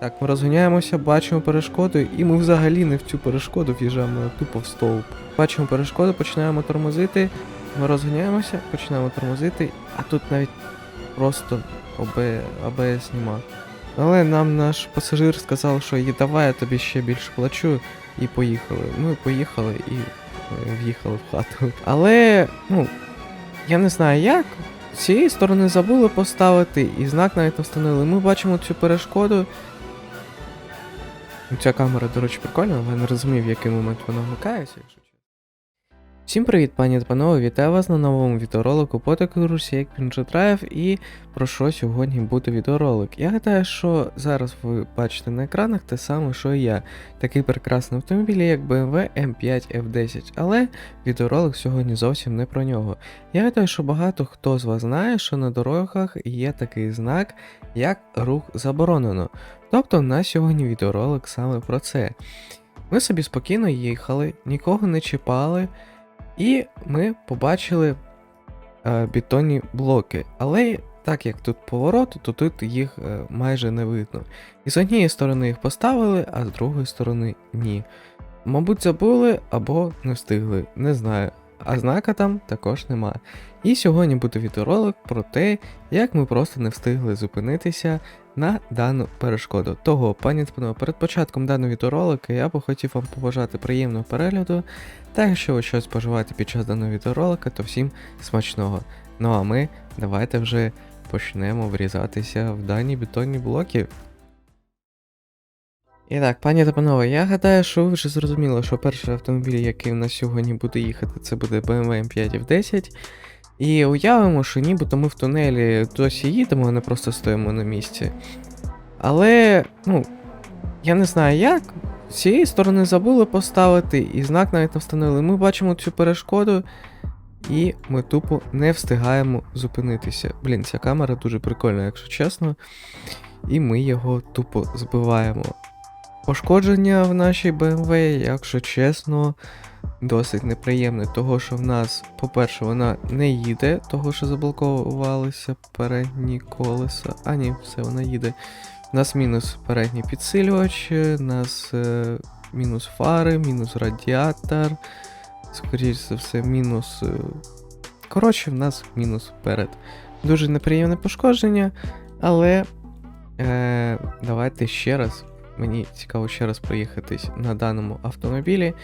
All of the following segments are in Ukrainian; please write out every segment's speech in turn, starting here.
Так, ми розганяємося, бачимо перешкоду, і ми взагалі не в цю перешкоду в'їжджаємо тупо в стовп. Бачимо перешкоду, починаємо тормозити. Ми розганяємося, починаємо тормозити, а тут навіть просто ОБ, АБС нема. Але нам наш пасажир сказав, що «Є, давай я тобі ще більше плачу, і поїхали. Ми поїхали і е, в'їхали в хату. Але, ну, я не знаю як. З цієї сторони забули поставити, і знак навіть встановили. Ми бачимо цю перешкоду. Ну, Ця камера, до речі, прикольна, але я не розумів, в який момент вона вмикається. Всім привіт, пані та панове, вітаю вас на новому відеоролику по такій русі, як Pinch і про що сьогодні буде відеоролик. Я гадаю, що зараз ви бачите на екранах те саме, що і я. Такий прекрасний автомобіль, як BMW M5 F10, але відеоролик сьогодні зовсім не про нього. Я гадаю, що багато хто з вас знає, що на дорогах є такий знак, як рух заборонено. Тобто, на сьогодні відеоролик саме про це. Ми собі спокійно їхали, нікого не чіпали, і ми побачили е, бетонні блоки. Але так як тут поворот, то тут їх е, майже не видно. І з однієї сторони їх поставили, а з другої сторони ні. Мабуть, забули або не встигли, не знаю. А знака там також нема. І сьогодні буде відеоролик про те, як ми просто не встигли зупинитися на дану перешкоду. Того, пані панове, перед початком даного відеоролика я би хотів вам побажати приємного перегляду. Та якщо ви щось споживаєте під час даного відеоролика, то всім смачного. Ну а ми давайте вже почнемо врізатися в дані бетонні блоки. І так, пані та панове, я гадаю, що ви вже зрозуміли, що перший автомобіль, який в нас сьогодні буде їхати, це буде BMW M5 F10. І уявимо, що нібито ми в тунелі досі їдемо, а не просто стоїмо на місці. Але, ну, я не знаю як. З цієї сторони забули поставити, і знак навіть не встановили. Ми бачимо цю перешкоду, і ми тупо не встигаємо зупинитися. Блін, ця камера дуже прикольна, якщо чесно. І ми його тупо збиваємо. Пошкодження в нашій BMW, якщо чесно, досить неприємне, того що в нас, по-перше, вона не їде, того що заблокувалися передні колеса. А ні, все, вона їде. У нас мінус передній підсилювач, у нас е, мінус фари, мінус радіатор. Скоріше за все, мінус. Е, коротше, в нас мінус вперед. Дуже неприємне пошкодження, але е, давайте ще раз. Мені цікаво ще раз проїхатись на даному автомобілі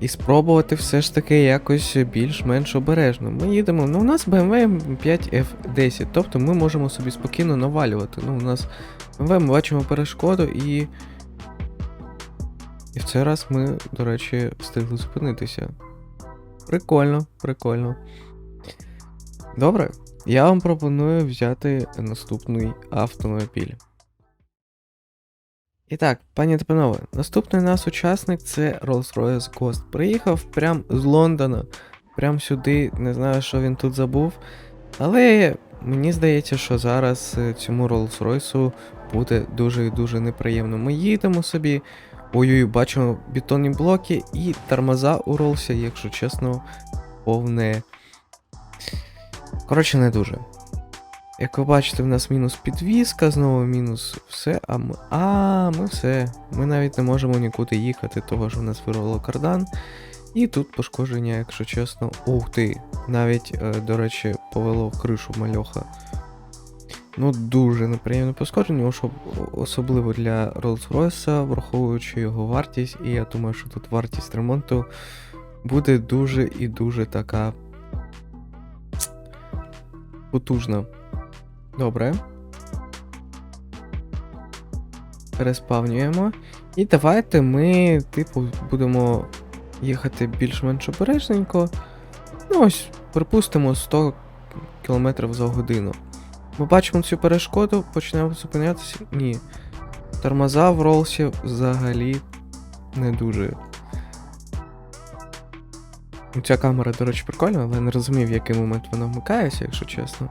і спробувати все ж таки якось більш-менш обережно. Ми їдемо. Ну, у нас BMW 5 F10, тобто ми можемо собі спокійно навалювати. Ну, у нас BMW ми бачимо перешкоду і. І в цей раз ми, до речі, встигли зупинитися. Прикольно, прикольно. Добре, я вам пропоную взяти наступний автомобіль. І так, пані та панове, наступний у нас учасник це Rolls-Royce Ghost. Приїхав прям з Лондона, прям сюди, не знаю, що він тут забув. Але мені здається, що зараз е, цьому Rolls-Royce буде дуже і дуже неприємно. Ми їдемо собі. Ой-ой, бачимо бетонні блоки і тормоза у Ролсі, якщо чесно, повне. Коротше, не дуже. Як ви бачите, в нас мінус підвізка, знову мінус все. А ми. А, ми все. Ми навіть не можемо нікуди їхати, того що в нас вирвало кардан. І тут пошкодження, якщо чесно. Ух ти! Навіть, е, до речі, повело кришу мальоха. Ну, дуже неприємне пошкодження, особливо для Rolls-Royce, враховуючи його вартість, і я думаю, що тут вартість ремонту буде дуже і дуже така потужна. Добре. Переспавнюємо. І давайте ми, типу, будемо їхати більш-менш обережненько. Ну ось, припустимо 100 км за годину. Ми бачимо цю перешкоду, почнемо зупинятися. Ні. Тормоза в ролсі взагалі не дуже. Ця камера, до речі, прикольна, але не розумів, в який момент вона вмикається, якщо чесно.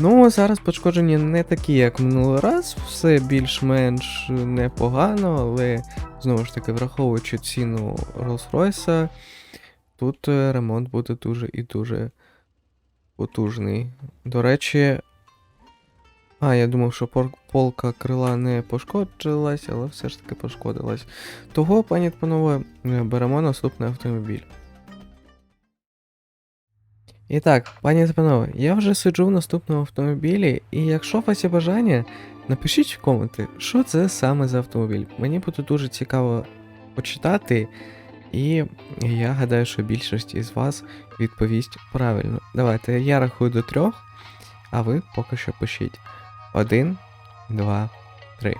Ну, зараз пошкодження не такі, як минулий раз, все більш-менш непогано, але знову ж таки, враховуючи ціну Rolls-Royce, тут е, ремонт буде дуже і дуже потужний. До речі, А, я думав, що полка крила не пошкоджилась, але все ж таки пошкодилась. Того, пані панове, е, беремо наступний автомобіль. І так, пані та панове, я вже сиджу в наступному автомобілі, і якщо у вас є бажання, напишіть в коменти, що це саме за автомобіль. Мені буде дуже цікаво почитати, і я гадаю, що більшість із вас відповість правильно. Давайте я рахую до трьох, а ви поки що пишіть. Один, два, три.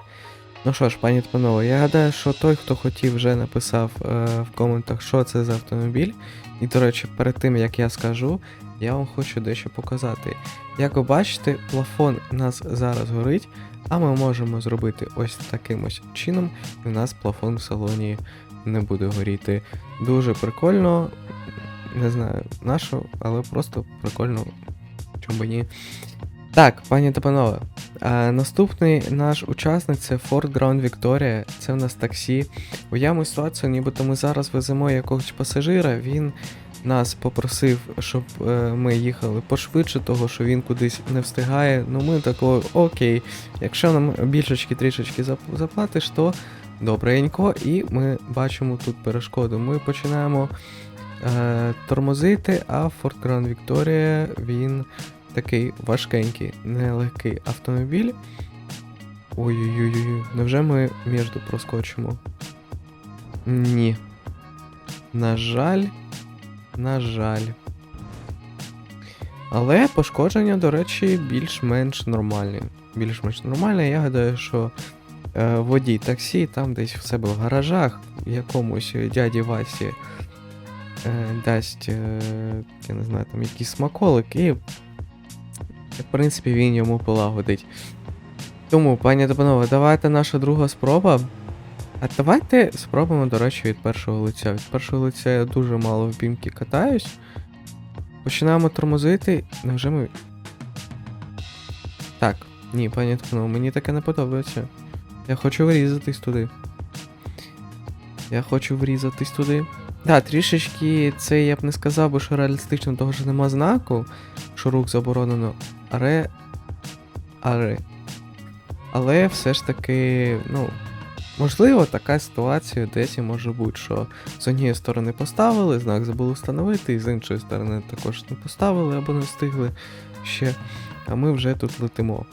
Ну що ж, пані панове, я гадаю, що той, хто хотів, вже написав е, в коментах, що це за автомобіль. І, до речі, перед тим як я скажу, я вам хочу дещо показати. Як ви бачите, плафон у нас зараз горить, а ми можемо зробити ось таким ось чином, і у нас плафон в салоні не буде горіти. Дуже прикольно, не знаю на що, але просто прикольно, чому ні. Так, пані та панове, а, наступний наш учасник це Ford Ground Victoria. Це в нас таксі. Уявимо ситуацію, нібито ми зараз веземо якогось пасажира. Він нас попросив, щоб е, ми їхали пошвидше, того що він кудись не встигає. Ну ми такого, окей, якщо нам більшечки трішечки заплатиш, то добренько, і ми бачимо тут перешкоду. Ми починаємо е, тормозити, а Ford Grand Victoria він такий важкенький, нелегкий автомобіль. Ой-ой-ой, невже ми між проскочимо? Ні. На жаль, на жаль. Але пошкодження, до речі, більш-менш нормальні. Більш-менш нормальне. Я гадаю, що е, водій таксі там десь в себе в гаражах якомусь дяді Васі е, дасть, е, я не знаю, там якийсь смаколик, і в принципі він йому полагодить. Тому, пані та давайте наша друга спроба. А давайте спробуємо, до речі, від першого лиця. Від першого лиця я дуже мало в бімки катаюсь. Починаємо тормозити. Невже ми. Так, ні, пані та мені таке не подобається. Я хочу врізатись туди. Я хочу врізатись туди. Да, трішечки це я б не сказав би, що реалістично, того що нема знаку, що рух заборонено. Але. Але. Але все ж таки, ну. Можливо, така ситуація десь і може бути, що з однієї сторони поставили, знак забули встановити, і з іншої сторони також не поставили або не встигли ще, а ми вже тут летимо.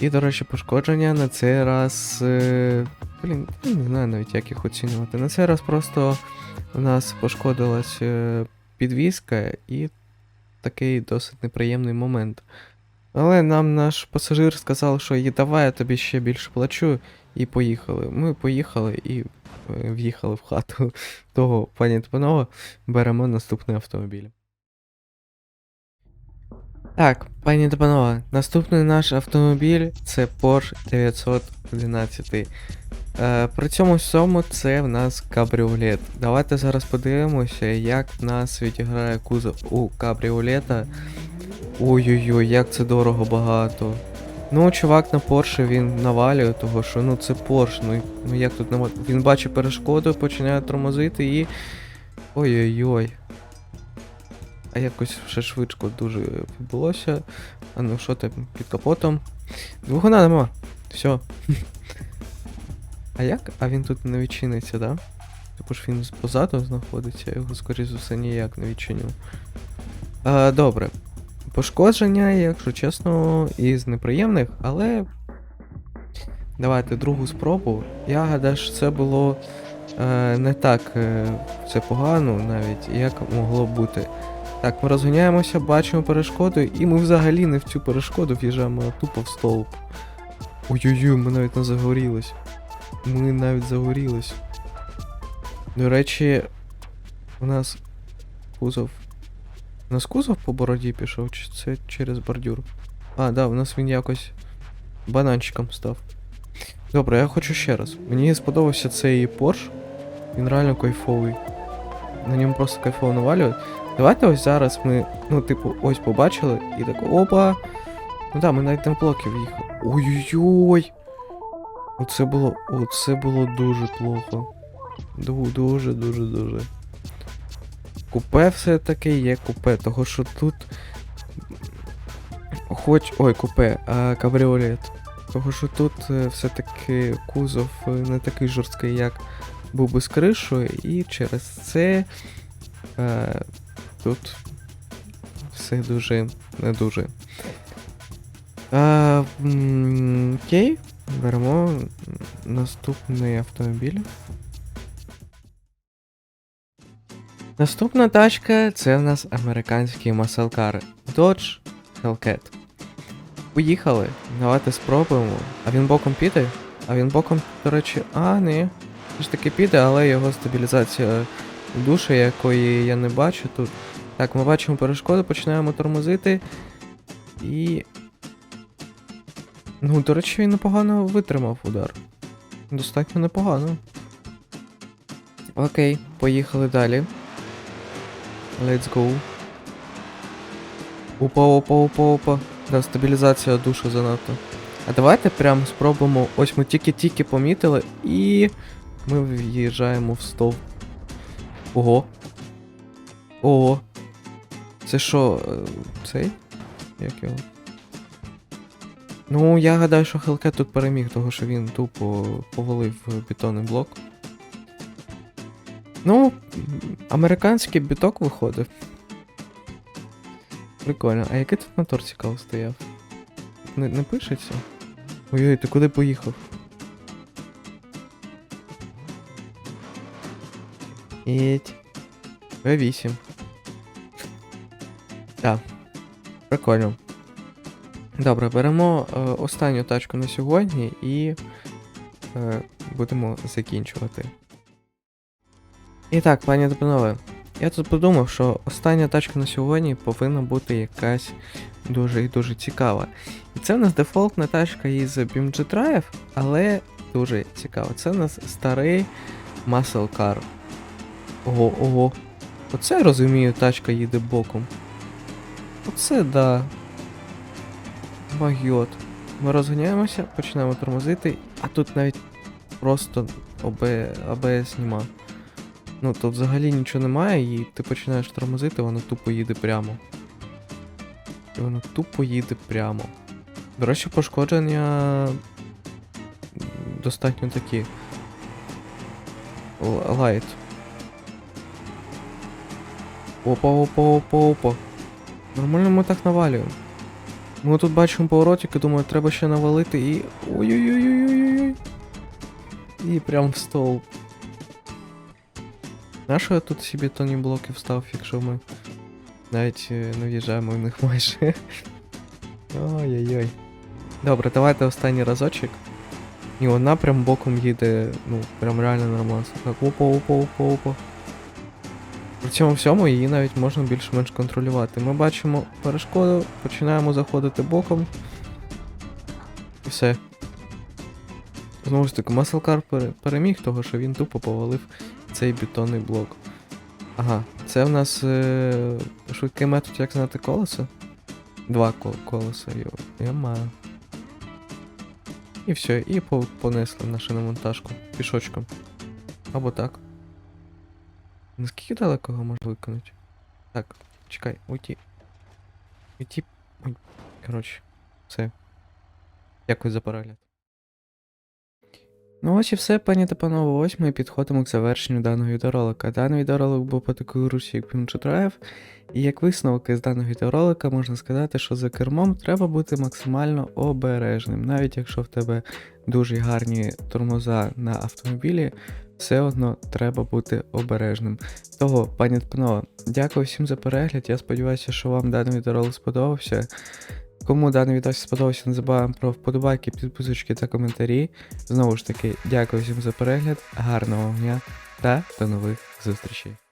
І, до речі, пошкодження на цей раз. Е... Блін, не знаю навіть, як їх оцінювати. На цей раз просто у нас пошкодилась е, підвіска і такий досить неприємний момент. Але нам наш пасажир сказав, що «Є, давай я тобі ще більше плачу, і поїхали. Ми поїхали і е, в'їхали в хату того пані та панове, беремо наступний автомобіль. Так, пані та наступний наш автомобіль це Porsche 911. Е, при цьому всьому це в нас кабріолет. Давайте зараз подивимося, як нас відіграє кузов у кабріолета. Ой-ой-ой, як це дорого багато. Ну, чувак на Порше він навалює, того що ну це Порш, ну, ну як тут навалює. Він бачить перешкоду, починає тормозити і. Ой-ой-ой. А якось ще швидко дуже відбулося. А ну що там під капотом? Двигуна нема. Все. А як? А він тут не відчиниться, да? Типу ж він позаду знаходиться, я його, скоріше за все, ніяк не відчиню. А, добре. Пошкодження, якщо чесно, із неприємних, але. Давайте другу спробу. Я гадаю, що це було е, не так е, це погано навіть, як могло бути. Так, ми розганяємося, бачимо перешкоду, і ми взагалі не в цю перешкоду в'їжджаємо, а тупо в стовп. Ой-ой-ой, ми навіть не загорілись. Ми навіть загорілись. До речі, у нас кузов. У нас кузов по бороді пішов, чи це через бордюр? А, да, у нас він якось бананчиком став. Добре, я хочу ще раз. Мені сподобався цей Porsche. Він реально кайфовий. На ньому просто кайфово навалює. Давайте ось зараз ми, ну, типу, ось побачили і так опа. Ну да, ми навіть на блоки в'їхали. Ой-ой-ой! Оце було. Оце було дуже плохо. Ду- Дуже, дуже, дуже. Купе все-таки є купе, того що тут. хоч. Ой, купе, а кабріолет. Того що тут е, все-таки кузов е, не такий жорсткий, як був би з кришою, і через це е, тут все дуже не дуже. А, окей, беремо наступний автомобіль. Наступна тачка це в нас американський маселкар Dodge Hellcat. Поїхали, давайте спробуємо. А він боком піде? А він боком, до речі, а, ні. Все ж таки піде, але його стабілізація душі, якої я не бачу тут. Так, ми бачимо перешкоди, починаємо тормозити. І. Ну, до речі, він непогано витримав удар. Достатньо непогано. Окей, поїхали далі. Let's go. Опа, опа, опа, опа. Да, стабілізація душу занадто. А давайте прям спробуємо. Ось ми тільки-тільки помітили і. Ми в'їжджаємо в стовп. Ого. Ого. Це що, е, цей? Як його? Ну, я гадаю, що Hellcat тут переміг, того що він тупо повалив бетонний блок. Ну, американський біток виходив. Прикольно. А який тут мотор цікаво стояв? Не, не пишеться? Ой-ой, ти куди поїхав? Єть. В8. Так. Прикольно. Добре, беремо е, останню тачку на сьогодні і е, будемо закінчувати. І так, пані та я тут подумав, що остання тачка на сьогодні повинна бути якась дуже і дуже цікава. І це в нас дефолтна тачка із BMG Drive, але дуже цікава. Це у нас старий Muscle Car. Ого, ого. Оце я розумію, тачка їде боком. Оце да. Магіот. Ми розганяємося, починаємо тормозити, а тут навіть просто АБС нема. Ну, тут взагалі нічого немає, і ти починаєш тормозити, воно тупо їде прямо. І воно тупо їде прямо. До речі, пошкодження достатньо такі. Лайт. Опа, опа, опа, опа. Нормально ми так навалюємо. Ми тут бачимо поворотик і думаю, треба ще навалити і. Ой-ой-ой-ой-ой-ой. І прям в стовп. Нащо я тут собі тоні блоки встав, якщо ми навіть е, не в'їжджаємо в них майже. Ой-ой-ой. Добре, давайте останній разочок. І вона прям боком їде, ну, прям реально нормально. Так, опа, опа, опа, опа. При цьому всьому її навіть можна більш-менш контролювати. Ми бачимо перешкоду, починаємо заходити боком. І все. Знову ж таки, Маслкар переміг, того що він тупо повалив цей бетонний блок. Ага, це в нас е- швидкий метод, як знати колесо. Два кол- колеса, йо. Я маю. І все, і по- понесли на шиномонтажку пішочком. Або так. Наскільки далеко його можна виконати? Так, чекай, уйти. Уйти. Коротше, все. Дякую за перегляд. Ну ось і все, пані та панове, ось ми підходимо к завершенню даного відеоролика. Даний відеоролик був по такій русі, як Drive, і як висновок із даного відеоролика можна сказати, що за кермом треба бути максимально обережним. Навіть якщо в тебе дуже гарні тормоза на автомобілі, все одно треба бути обережним. Того, пані та панове, дякую всім за перегляд. Я сподіваюся, що вам даний відеоролик сподобався. Кому даний відео сподобався, не забуваємо про вподобайки, підписочки та коментарі. Знову ж таки, дякую всім за перегляд, гарного огня та до нових зустрічей.